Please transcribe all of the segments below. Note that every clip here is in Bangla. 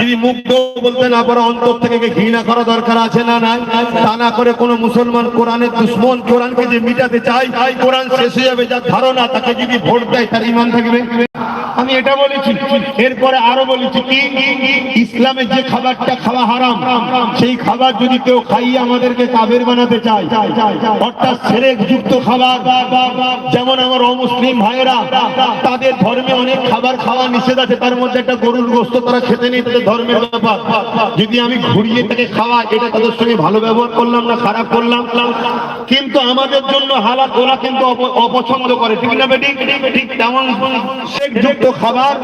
যদি মুগ্ধ বলতে না পারে, অন্তর থেকে ঘৃণা করা দরকার আছে না না তা না করে কোনো মুসলমান কোরআনের দুশ্মন কোরআনকে যে মিটাতে চায়, কোরআন শেষ হয়ে যাবে যার ধারণা, তাকে যদি ভোট দেয়, তার ইমান থাকবে? আমি এটা বলেছি, এরপরে আরও বলেছি কি? ইসলামের যে খাবারটা খাওয়া হারাম, সেই খাবার যদি কেউ খাইয়ে আমাদেরকে কাবের বানাতে চায়, অর্থাৎ সেরেক যুক্ত খাবার, যেমন আমার অমুসলিম ভাইয়েরা, তাদের ধর্মে অনেক খাবার খাওয়া নিষেধ আছে, তার মধ্যে একটা গরুর গোস্ত তারা খেতে নেই, তাদের ধর্মের ব্যাপার। যদি আমি ঘুরিয়ে তাকে খাওয়া এটা তাদের সঙ্গে ভালো ব্যবহার করলাম না, খারাপ করলাম? কিন্তু আমাদের জন্য হালাত, ওরা কিন্তু অপছন্দ করে, ঠিক না বেটি? ঠিক তেমন যুক্ত খাবার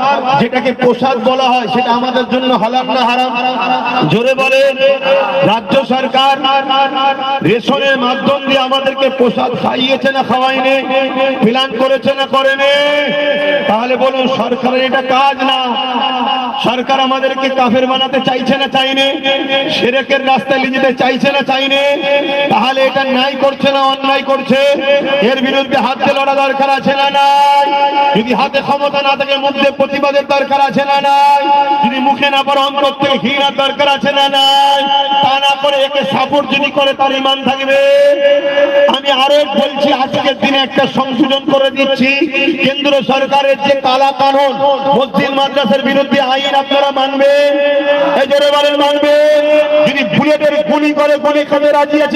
যেটাকে প্রসাদ বলা হয়, সেটা আমাদের জন্য হালাল না হারাম? জোরে বলে রাজ্য সরকার রেশনের মাধ্যম দিয়ে আমাদেরকে প্রসাদ খাইয়েছে না খাওয়াইনি প্ল্যান করেছে না করেনি? তাহলে বলুন, সরকারের এটা কাজ না? সরকার আমাদেরকে কাফের বানাতে চাইছে না চাইনে? সেরেকের রাস্তায় যেতে চাইছে না চাইনে? তাহলে এটা ন্যায় করছে না অন্যায় করছে? এর বিরুদ্ধে হাত লড়া দরকার আছে না নাই? যদি হাতে ক্ষমতা না থাকে, মুখ প্রতিবাদের দরকার আছে না নাই? যদি মুখে না পারে অন্তর থেকে ঘৃণার দরকার আছে না নাই? তা না করে একে সাপোর্ট যদি করে, তার ইমান থাকবে। আমি আরও বলছি, আজকের দিনে একটা সংশোধন করে দিচ্ছি। কেন্দ্র সরকারের যে কালা কানুন, মসজিদ মাদ্রাসার বিরুদ্ধে আইন আপনারা মানবেন? এই জোরে মানবেন? যদি বুলেটের গুলি করে, গুলি খাবে রাজি আছে